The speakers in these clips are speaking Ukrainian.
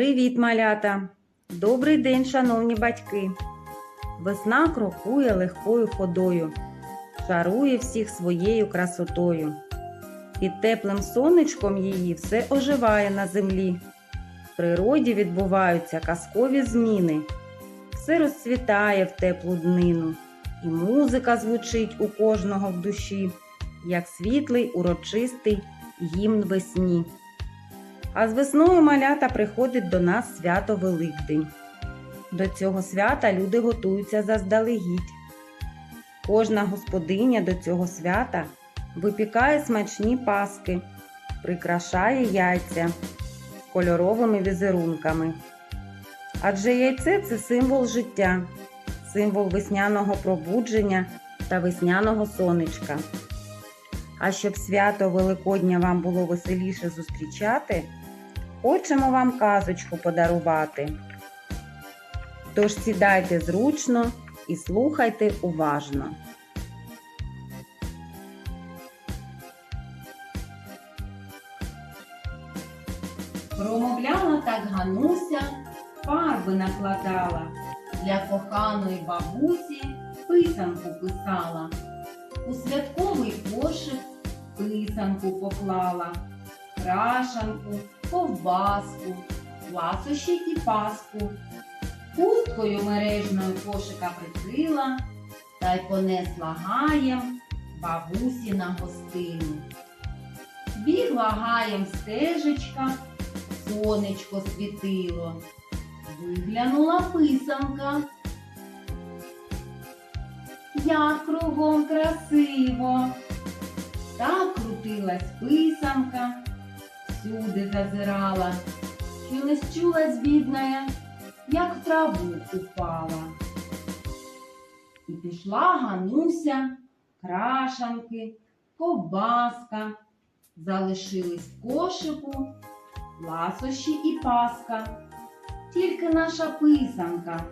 Привіт, малята! Добрий день, шановні батьки! Весна крокує легкою ходою, шарує всіх своєю красотою. Під теплим сонечком її все оживає на землі. В природі відбуваються казкові зміни. Все розцвітає в теплу днину, і музика звучить у кожного в душі, як світлий урочистий гімн весні. А з весною малята приходить до нас свято Великдень. До цього свята люди готуються заздалегідь. Кожна господиня до цього свята випікає смачні паски, прикрашає яйця кольоровими візерунками. Адже яйце це символ життя, символ весняного пробудження та весняного сонечка. А щоб свято Великодня вам було веселіше зустрічати, хочемо вам казочку подарувати. Тож сідайте зручно і слухайте уважно. Промовляла так Гануся, фарби накладала, для коханої бабусі писанку писала, у святковий кошик писанку поклала, крашанку, ковбаску, ласощі і паску. Хусткою мережною кошика прикрила та й понесла гаєм бабусі на гостину. Бігла гаєм стежечка, сонечко світило, виглянула писанка. Як кругом красиво, так крутилась писанка, всюди зазирала, не счулась бідная, як в траву упала. І пішла Гануся, крашанки, ковбаска, залишились в кошику, ласощі і паска. Тільки наша писанка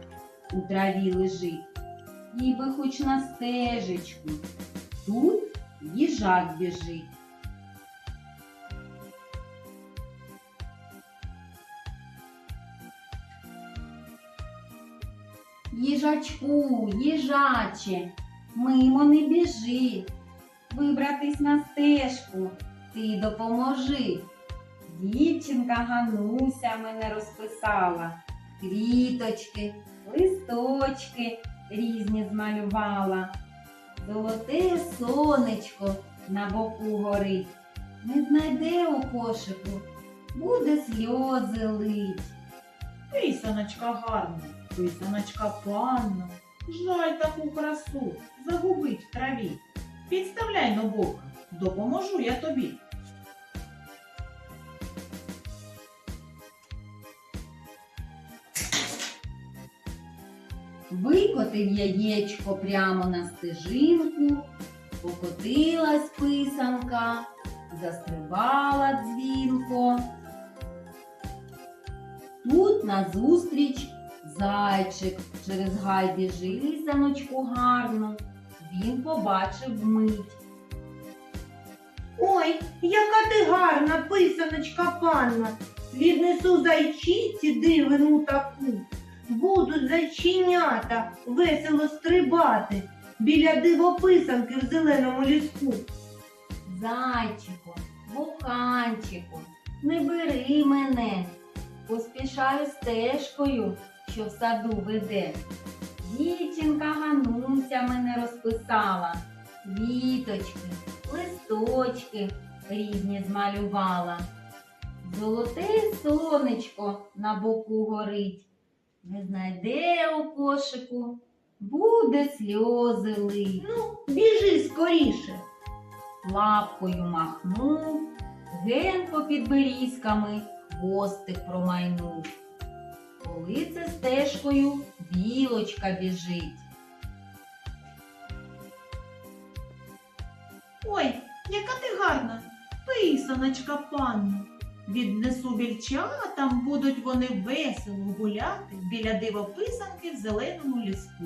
у траві лежить, їй би хоч на стежечку. Тут їжак біжить. Їжачку, їжаче, мимо не біжи, вибратись на стежку, ти допоможи. Дівчинка Гануся мене розписала, квіточки, листочки різні змалювала. Золоте сонечко на боку горить, не знайде у кошику, буде сльози лить. Писаночка гарна, писаночка панна, жаль таку красу загубить в траві. Підставляй на допоможу я тобі. Викотив яєчко прямо на стежинку, покотилась писанка, застрибала дзвінко. Тут назустріч зайчик через гай біжить лісаночку гарно. Він побачив мить. Ой, яка ти гарна, писаночка панна. Віднесу зайчиці дивину таку. Будуть зайченята весело стрибати біля дивописанки в зеленому ліску. Зайчику, буханчику, не бери мене, поспішаю стежкою, що в саду веде. Дівчинка Гануся мене розписала, віточки, листочки різні змалювала. Золоте сонечко на боку горить, не знайде у кошику, буде сльози лить. Ну, біжи скоріше. лапкою махнув, ген попід берізками хвостик промайнув. Коли це стежкою білочка біжить. Ой, яка ти гарна, писаночка панна. Віднесу вільчатам, будуть вони весело гуляти біля дивописанки в зеленому ліску.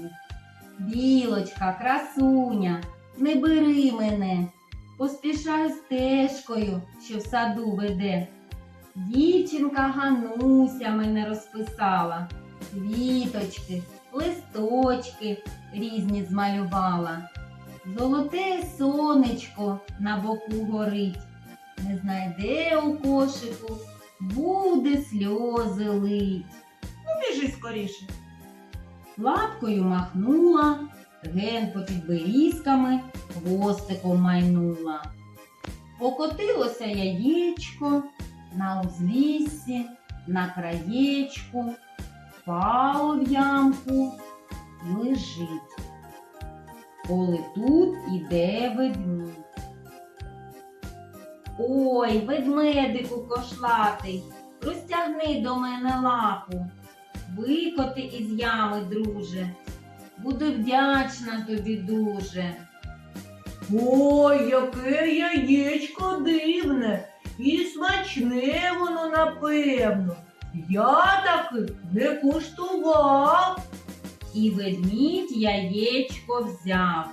Білочка, красуня, не бери мене, поспішаю стежкою, що в саду веде. Дівчинка Гануся мене розписала, квіточки, листочки різні змалювала. Золоте сонечко на боку горить, не знайде у кошику, буде сльози лить. Ну, біжи скоріше. Лапкою махнула, ген попід берізками хвостиком майнула. Покотилося яєчко на узліссі, на краєчку, впало в ямку лежить. Коли тут іде ведмідь. Ой, ведмедику кошлатий, розтягни до мене лапу. Викоти із ями, друже. Буду вдячна тобі дуже. Ой, яке яєчко дивне і смачне воно, напевно. Я таки не куштував. І ведмідь яєчко взяв.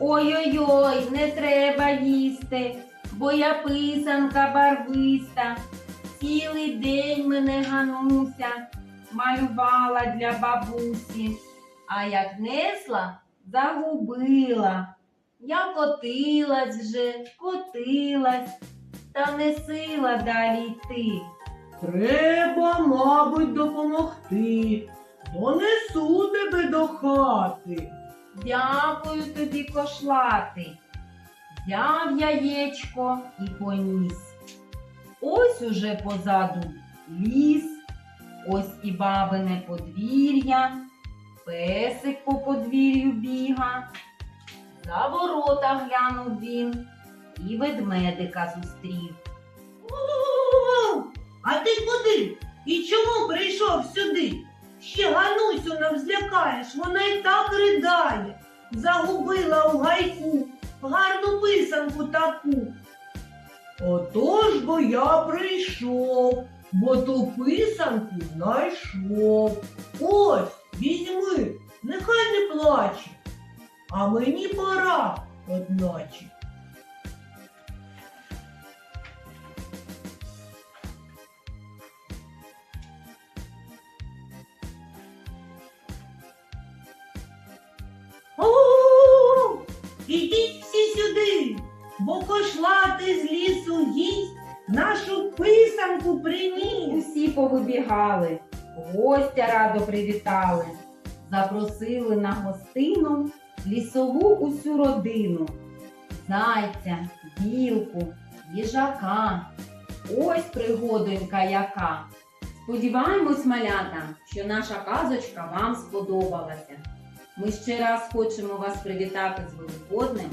Ой-ой-ой, не треба їсти, бо я писанка барвиста. Цілий день мене гануся малювала для бабусі, а як несла, загубила. Я котилась вже, котилась, та не сила далі йти. Треба, мабуть, допомогти. Донесу тебе до хати. Дякую тобі, кошлатий. Взяв яєчко і поніс. Ось уже позаду ліс, ось і бабине подвір'я, песик по подвір'ю біга. За ворота глянув він і ведмедика зустрів. А ти куди? І чому прийшов сюди? Ще Ганусю нам злякаєш, вона й так ридає. Загубила у гайку гарну писанку таку. Отож бо я прийшов, бо ту писанку знайшов. Ось, візьми, нехай не плаче. А мені пора, одначе. Ідіть всі сюди, бо кошлати з лісу їсть, нашу писанку приніс. Усі повибігали, гостя радо привітали, запросили на гостину лісову усю родину, зайця, білку, їжака. Ось пригодонька яка. Сподіваємось, малята, що наша казочка вам сподобалася. Ми ще раз хочемо вас привітати з Великоднем,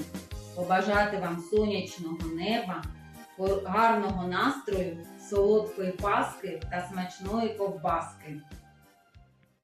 побажати вам сонячного неба, гарного настрою, солодкої паски та смачної ковбаски.